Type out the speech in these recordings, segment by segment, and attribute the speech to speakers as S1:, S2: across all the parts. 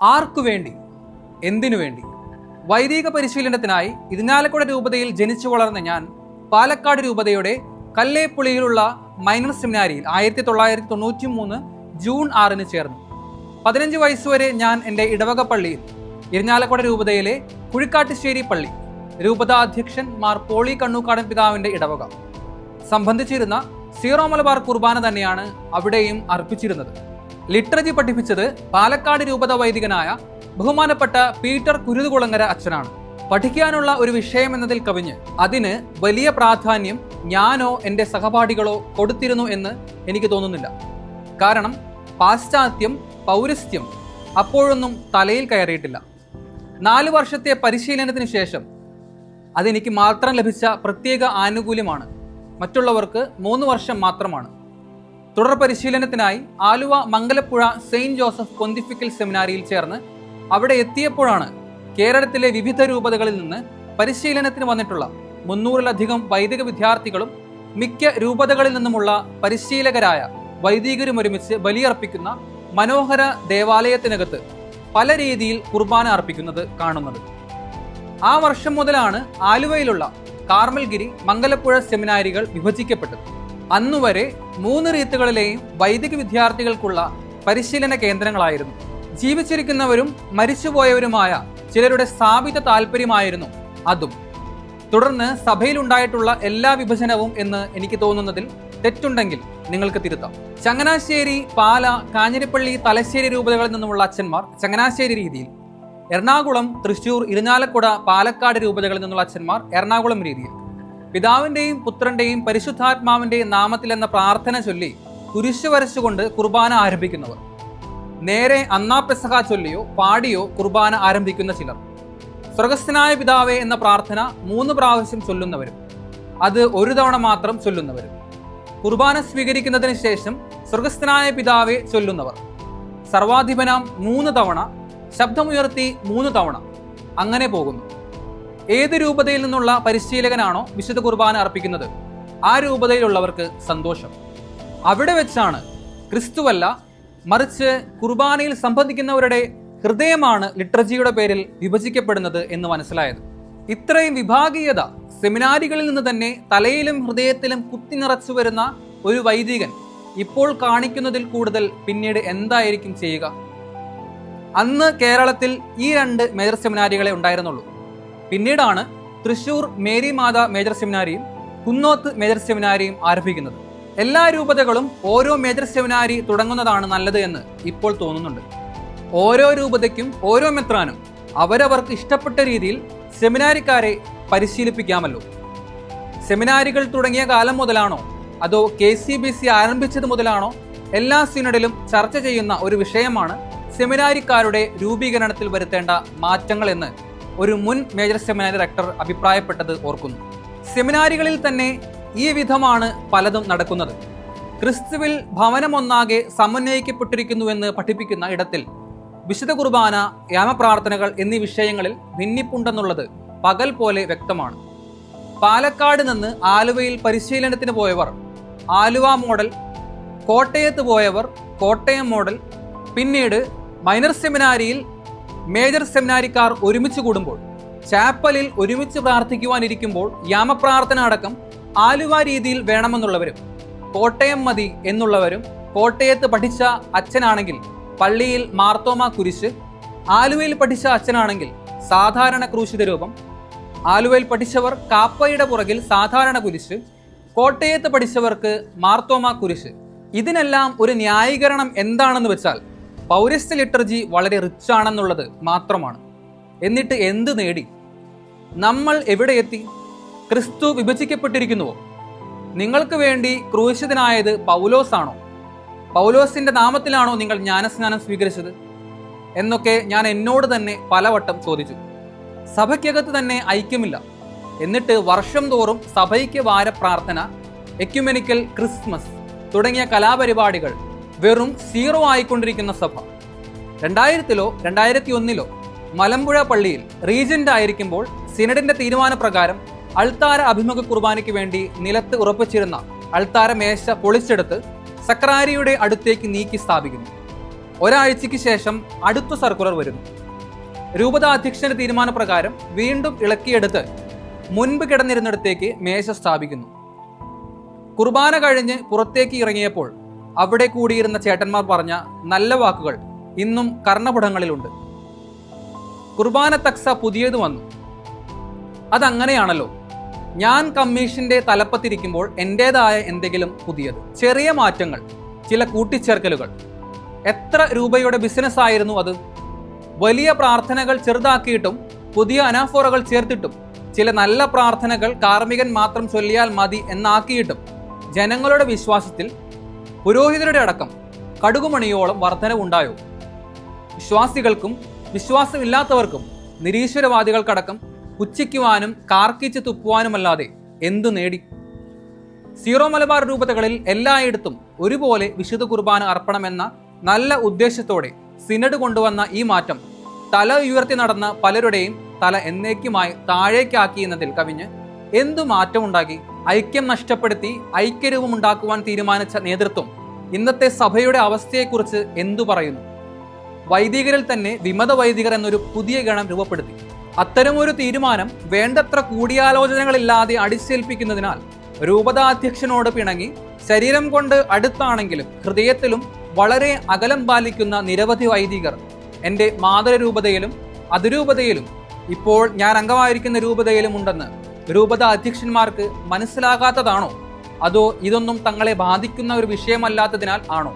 S1: ആർക്കു വേണ്ടി? എന്തിനു വേണ്ടി? വൈദിക പരിശീലനത്തിനായി ഇരിഞ്ഞാലക്കുട രൂപതയിൽ ജനിച്ചു വളർന്ന ഞാൻ പാലക്കാട് രൂപതയുടെ കല്ലേപ്പുളിയിലുള്ള മൈനർ സെമിനാരിയിൽ ആയിരത്തി തൊള്ളായിരത്തി തൊണ്ണൂറ്റി മൂന്ന് ജൂൺ ആറിന് ചേർന്നു. പതിനഞ്ച് വയസ്സുവരെ ഞാൻ എന്റെ ഇടവക പള്ളിയിൽ ഇരിഞ്ഞാലക്കുട രൂപതയിലെ കുഴിക്കാട്ടുശ്ശേരി പള്ളി രൂപത അധ്യക്ഷൻ മാർ പോളി കണ്ണൂക്കാടൻ പിതാവിന്റെ ഇടവക. സംബന്ധിച്ചിരുന്ന സീറോ മലബാർ കുർബാന തന്നെയാണ് അവിടെയും അർപ്പിച്ചിരുന്നത്. ലിറ്ററജി പഠിപ്പിച്ചത് പാലക്കാട് രൂപത വൈദികനായ ബഹുമാനപ്പെട്ട പീറ്റർ കുരുതുകുളങ്ങര അച്ഛനാണ്. പഠിക്കാനുള്ള ഒരു വിഷയം എന്നതിൽ കവിഞ്ഞ് അതിന് വലിയ പ്രാധാന്യം ഞാനോ എന്റെ സഹപാഠികളോ കൊടുത്തിരുന്നു എന്ന് എനിക്ക് തോന്നുന്നില്ല. കാരണം പാശ്ചാത്യം പൗരസ്ത്യം അപ്പോഴൊന്നും തലയിൽ കയറിയിട്ടില്ല. നാല് വർഷത്തെ പരിശീലനത്തിന് ശേഷം അതെനിക്ക് മാത്രം ലഭിച്ച പ്രത്യേക ആനുകൂല്യമാണ്. മറ്റുള്ളവർക്ക് മൂന്ന് വർഷം മാത്രമാണ്. തുടർ പരിശീലനത്തിനായി Aluva Mangalapuzha Saint Joseph pontifical സെമിനാരിയിൽ ചേർന്ന് അവിടെ എത്തിയപ്പോഴാണ് കേരളത്തിലെ വിവിധ രൂപതകളിൽ നിന്ന് പരിശീലനത്തിന് വന്നിട്ടുള്ള മുന്നൂറിലധികം വൈദിക വിദ്യാർത്ഥികളും മിക്ക രൂപതകളിൽ നിന്നുമുള്ള പരിശീലകരായ വൈദികരും ഒരുമിച്ച് ബലിയർപ്പിക്കുന്ന മനോഹര ദേവാലയത്തിനകത്ത് പല രീതിയിൽ കുർബാന അർപ്പിക്കുന്നത് കാണുന്നത്. ആ വർഷം മുതലാണ് ആലുവയിലുള്ള കാർമൽഗിരി മംഗലപ്പുഴ സെമിനാരികൾ വിഭജിക്കപ്പെട്ടത്. അന്നുവരെ മൂന്ന് റീത്തുകളിലെയും വൈദിക വിദ്യാർത്ഥികൾക്കുള്ള പരിശീലന കേന്ദ്രങ്ങളായിരുന്നു. ജീവിച്ചിരിക്കുന്നവരും മരിച്ചുപോയവരുമായ ചിലരുടെ സ്ഥാപിത താല്പര്യമായിരുന്നു അതും. തുടർന്ന് സഭയിലുണ്ടായിട്ടുള്ള എല്ലാ വിഭജനവും എന്ന് എനിക്ക് തോന്നുന്നതിൽ തെറ്റുണ്ടെങ്കിൽ നിങ്ങൾക്ക് തിരുത്താം. ചങ്ങനാശ്ശേരി പാല കാഞ്ഞിരപ്പള്ളി തലശ്ശേരി രൂപതകളിൽ നിന്നുമുള്ള അച്ഛന്മാർ ചങ്ങനാശ്ശേരി രീതിയിൽ. എറണാകുളം തൃശൂർ ഇരിഞ്ഞാലക്കുട പാലക്കാട് രൂപതകളിൽ നിന്നുള്ള അച്ഛന്മാർ എറണാകുളം രീതിയിൽ. പിതാവിന്റെയും പുത്രന്റെയും പരിശുദ്ധാത്മാവിന്റെയും നാമത്തിൽ എന്ന പ്രാർത്ഥന ചൊല്ലി കുരിശു വരച്ചുകൊണ്ട് കുർബാന ആരംഭിക്കുന്നവർ. നേരെ അന്നാ പെസഹ ചൊല്ലിയോ പാടിയോ കുർബാന ആരംഭിക്കുന്ന ചിലർ. സ്വർഗസ്ഥനായ പിതാവേ എന്ന പ്രാർത്ഥന മൂന്ന് പ്രാവശ്യം ചൊല്ലുന്നവരും. അത് ഒരു തവണ മാത്രം ചൊല്ലുന്നവരും. കുർബാന സ്വീകരിക്കുന്നതിന് ശേഷം സ്വർഗസ്ഥനായ പിതാവെ ചൊല്ലുന്നവർ. സർവാധിപനാം മൂന്ന് തവണ ശബ്ദമുയർത്തി മൂന്ന് തവണ. അങ്ങനെ പോകുന്നു. ഏത് രൂപതയിൽ നിന്നുള്ള പരിശീലകനാണോ വിശുദ്ധ കുർബാന അർപ്പിക്കുന്നത്? ആ രൂപതയിലുള്ളവർക്ക് സന്തോഷം. അവിടെ വെച്ചാണ് ക്രിസ്തുവല്ല മറിച്ച് കുർബാനയിൽ സംബന്ധിക്കുന്നവരുടെ ഹൃദയമാണ് ലിറ്റർജിയുടെ പേരിൽ വിഭജിക്കപ്പെടുന്നത് എന്ന് മനസ്സിലായത്. ഇത്രയും വിഭാഗീയത സെമിനാരികളിൽ നിന്ന് തന്നെ തലയിലും ഹൃദയത്തിലും കുത്തി നിറച്ചു വരുന്ന ഒരു വൈദികൻ ഇപ്പോൾ കാണിക്കുന്നതിൽ കൂടുതൽ പിന്നീട് എന്തായിരിക്കും ചെയ്യുക? അന്ന് കേരളത്തിൽ ഈ രണ്ട് മേജർ സെമിനാരികളെ ഉണ്ടായിരുന്നുള്ളൂ. പിന്നീടാണ് തൃശൂർ മേരി മാതാ മേജർ സെമിനാരിയും കുന്നോത്ത് മേജർ സെമിനാരിയും ആരംഭിക്കുന്നത്. എല്ലാ രൂപതകളും ഓരോ മേജർ സെമിനാരി തുടങ്ങുന്നതാണ് നല്ലത് എന്ന് ഇപ്പോൾ തോന്നുന്നുണ്ട്. ഓരോ രൂപതയ്ക്കും ഓരോ മെത്രാനും അവരവർക്ക് ഇഷ്ടപ്പെട്ട രീതിയിൽ സെമിനാരിക്കാരെ പരിശീലിപ്പിക്കാമല്ലോ. സെമിനാരികൾ തുടങ്ങിയ കാലം മുതലാണോ അതോ കെ സി ബി സി ആരംഭിച്ചത് മുതലാണോ എല്ലാ സിനഡിലും ചർച്ച ചെയ്യുന്ന ഒരു വിഷയമാണ് സെമിനാരിക്കാരുടെ രൂപീകരണത്തിൽ വരുത്തേണ്ട മാറ്റങ്ങൾ എന്ന് ഒരു മുൻ മേജർ സെമിനാരി ഡയറക്ടർ അഭിപ്രായപ്പെട്ടത് ഓർക്കുന്നു. സെമിനാരികളിൽ തന്നെ ഈ വിധമാണ് പലതും നടക്കുന്നത്. ക്രിസ്തുവിൽ ഭവനമൊന്നാകെ സമന്വയിക്കപ്പെട്ടിരിക്കുന്നുവെന്ന് പഠിപ്പിക്കുന്ന ഇടത്തിൽ വിശുദ്ധ കുർബാന യാമപ്രാർത്ഥനകൾ എന്നീ വിഷയങ്ങളിൽ ഭിന്നിപ്പുണ്ടെന്നുള്ളത് പകൽ പോലെ വ്യക്തമാണ്. പാലക്കാട് നിന്ന് ആലുവയിൽ പരിശീലനത്തിന് പോയവർ ആലുവ മോഡൽ കോട്ടയത്ത് പോയവർ കോട്ടയം മോഡൽ പിന്നീട് മൈനർ സെമിനാരിയിൽ മേജർ സെമിനാരിക്കാർ ഒരുമിച്ച് കൂടുമ്പോൾ ചാപ്പലിൽ ഒരുമിച്ച് പ്രാർത്ഥിക്കുവാനിരിക്കുമ്പോൾ യാമപ്രാർത്ഥന അടക്കം ആലുവ രീതിയിൽ വേണമെന്നുള്ളവരും കോട്ടയം മതി എന്നുള്ളവരും കോട്ടയത്ത് പഠിച്ച അച്ഛനാണെങ്കിൽ പള്ളിയിൽ മാർത്തോമ കുരിശ് ആലുവയിൽ പഠിച്ച അച്ഛനാണെങ്കിൽ സാധാരണ ക്രൂശിത രൂപം ആലുവയിൽ പഠിച്ചവർ കാപ്പയുടെ പുറകിൽ സാധാരണ കുരിശ് കോട്ടയത്ത് പഠിച്ചവർക്ക് മാർത്തോമ കുരിശ്. ഇതിനെല്ലാം ഒരു ന്യായീകരണം എന്താണെന്ന് വെച്ചാൽ പൗരസ്ത്യ ലിറ്റർജി വളരെ റിച്ച് ആണെന്നുള്ളത് മാത്രമാണ്. എന്നിട്ട് എന്ത് നേടി? നമ്മൾ എവിടെ എത്തി? ക്രിസ്തു വിഭജിക്കപ്പെട്ടിരിക്കുന്നുവോ? നിങ്ങൾക്ക് വേണ്ടി ക്രൂശിതനായത് പൗലോസാണോ പൗലോസിന്റെ നാമത്തിലാണോ നിങ്ങൾ ജ്ഞാനസ്നാനം സ്വീകരിച്ചത്? എന്നൊക്കെ ഞാൻ എന്നോട് തന്നെ പലവട്ടം ചോദിച്ചു. സഭയ്ക്കകത്ത് തന്നെ ഐക്യമില്ല. എന്നിട്ട് വർഷം തോറും സഭയ്ക്ക് വാര പ്രാർത്ഥന എക്യുമെനിക്കൽ ക്രിസ്മസ് തുടങ്ങിയ കലാപരിപാടികൾ വെറും സീറോ ആയിക്കൊണ്ടിരിക്കുന്ന സഭ. രണ്ടായിരത്തിലോ രണ്ടായിരത്തി ഒന്നിലോ മലമ്പുഴ പള്ളിയിൽ റീജന്റ് ആയിരിക്കുമ്പോൾ സിനഡിന്റെ തീരുമാനപ്രകാരം അൾത്താര അഭിമുഖ കുർബാനയ്ക്ക് വേണ്ടി നിലത്ത് ഉറപ്പിച്ചിരുന്ന അൾത്താര മേശ പൊളിച്ചെടുത്ത് സക്രാരിയുടെ അടുത്തേക്ക് നീക്കി സ്ഥാപിക്കുന്നു. ഒരാഴ്ചയ്ക്ക് ശേഷം അടുത്ത സർക്കുലർ വരുന്നു. രൂപത അധ്യക്ഷന്റെ തീരുമാനപ്രകാരം വീണ്ടും ഇളക്കിയെടുത്ത് മുൻപ് കിടന്നിരുന്നിടത്തേക്ക് മേശ സ്ഥാപിക്കുന്നു. കുർബാന കഴിഞ്ഞ് പുറത്തേക്ക് ഇറങ്ങിയപ്പോൾ അവിടെ കൂടിയിരുന്ന ചേട്ടന്മാർ പറഞ്ഞ നല്ല വാക്കുകൾ ഇന്നും കർണപുടങ്ങളിലുണ്ട്. കുർബാന തക്സ പുതിയത് വന്നു. അതങ്ങനെയാണല്ലോ. ഞാൻ കമ്മീഷന്റെ തലപ്പത്തിരിക്കുമ്പോൾ എന്റെതായ എന്തെങ്കിലും പുതിയത്. ചെറിയ മാറ്റങ്ങൾ ചില കൂട്ടിച്ചേർക്കലുകൾ. എത്ര രൂപയുടെ ബിസിനസ് ആയിരുന്നു അത്? വലിയ പ്രാർത്ഥനകൾ ചെറുതാക്കിയിട്ടും പുതിയ അനാഫോറകൾ ചേർത്തിട്ടും ചില നല്ല പ്രാർത്ഥനകൾ കാർമികൻ മാത്രം ചൊല്ലിയാൽ മതി എന്നാക്കിയിട്ടും ജനങ്ങളുടെ വിശ്വാസത്തിൽ പുരോഹിതരുടെ അടക്കം കടുകുമണിയോളം വർധനവുണ്ടായോ? വിശ്വാസികൾക്കും വിശ്വാസമില്ലാത്തവർക്കും നിരീശ്വരവാദികൾക്കടക്കം പുച്ഛിക്കുവാനും കാർക്കിച്ച് തുപ്പുവാനുമല്ലാതെ എന്തു നേടി? സീറോ മലബാർ രൂപതകളിൽ എല്ലായിടത്തും ഒരുപോലെ വിശുദ്ധ കുർബാന അർപ്പണമെന്ന നല്ല ഉദ്ദേശത്തോടെ സിനഡ് കൊണ്ടുവന്ന ഈ മാറ്റം തല ഉയർത്തി നടന്ന പലരുടെയും തല എന്നേക്കുമായി താഴേക്കാക്കി എന്നതിൽ കവിഞ്ഞ് എന്തു മാറ്റമുണ്ടാക്കി? ഐക്യം നഷ്ടപ്പെടുത്തി ഐക്യരൂപം ഉണ്ടാക്കുവാൻ തീരുമാനിച്ച നേതൃത്വം ഇന്നത്തെ സഭയുടെ അവസ്ഥയെക്കുറിച്ച് എന്തു പറയുന്നു? വൈദികരിൽ തന്നെ വിമത വൈദികർ എന്നൊരു പുതിയ ഗണം രൂപപ്പെടുത്തി. അത്തരമൊരു തീരുമാനം വേണ്ടത്ര കൂടിയാലോചനകളില്ലാതെ അടിച്ചേൽപ്പിക്കുന്നതിനാൽ രൂപതാധ്യക്ഷനോട് പിണങ്ങി ശരീരം കൊണ്ട് അടുത്താണെങ്കിലും ഹൃദയത്തിലും വളരെ അകലം പാലിക്കുന്ന നിരവധി വൈദികർ എന്റെ മാതൃരൂപതയിലും അതിരൂപതയിലും ഇപ്പോൾ ഞാൻ അംഗമായിരിക്കുന്ന രൂപതയിലും ഉണ്ടെന്ന് രൂപത അധ്യക്ഷന്മാർക്ക് മനസ്സിലാകാത്തതാണോ? അതോ ഇതൊന്നും തങ്ങളെ ബാധിക്കുന്ന ഒരു വിഷയമല്ലാത്തതിനാൽ ആണോ?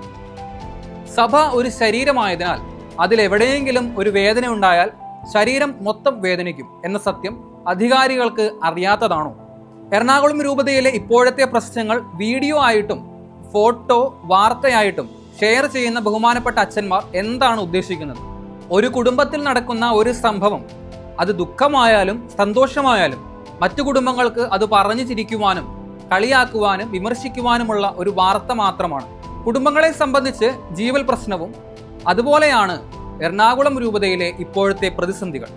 S1: സഭ ഒരു ശരീരമായതിനാൽ അതിലെവിടെയെങ്കിലും ഒരു വേദന ഉണ്ടായാൽ ശരീരം മൊത്തം വേദനിക്കും എന്ന സത്യം അധികാരികൾക്ക് അറിയാത്തതാണോ? എറണാകുളം രൂപതയിലെ ഇപ്പോഴത്തെ പ്രശ്നങ്ങൾ വീഡിയോ ആയിട്ടും ഫോട്ടോ വാർത്തയായിട്ടും ഷെയർ ചെയ്യുന്ന ബഹുമാനപ്പെട്ട അച്ഛന്മാർ എന്താണ് ഉദ്ദേശിക്കുന്നത്? ഒരു കുടുംബത്തിൽ നടക്കുന്ന ഒരു സംഭവം അത് ദുഃഖമായാലും സന്തോഷമായാലും മറ്റു കുടുംബങ്ങൾക്ക് അത് പറഞ്ഞു ചിരിക്കുവാനും കളിയാക്കുവാനും വിമർശിക്കുവാനുമുള്ള ഒരു വാർത്ത മാത്രമാണ്. കുടുംബങ്ങളെ സംബന്ധിച്ച് ജീവൽ പ്രശ്നവും അതുപോലെയാണ് എറണാകുളം രൂപതയിലെ ഇപ്പോഴത്തെ പ്രതിസന്ധികൾ.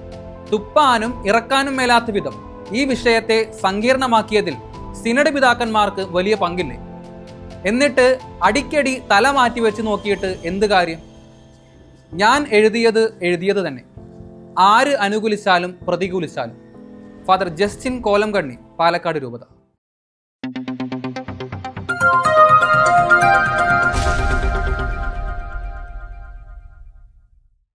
S1: തുപ്പാനും ഇറക്കാനും മേലാത്ത വിധം ഈ വിഷയത്തെ സങ്കീർണമാക്കിയതിൽ സിനഡ് പിതാക്കന്മാർക്ക് വലിയ പങ്കില്ലേ? എന്നിട്ട് അടിക്കടി തല മാറ്റി വെച്ച് നോക്കിയിട്ട് എന്ത് കാര്യം? ഞാൻ എഴുതിയത് എഴുതിയത് തന്നെ. ആര് അനുകൂലിച്ചാലും പ്രതികൂലിച്ചാലും. ഫാദർ ജസ്റ്റിൻ കോലംകണ്ണി പാലക്കാട് രൂപത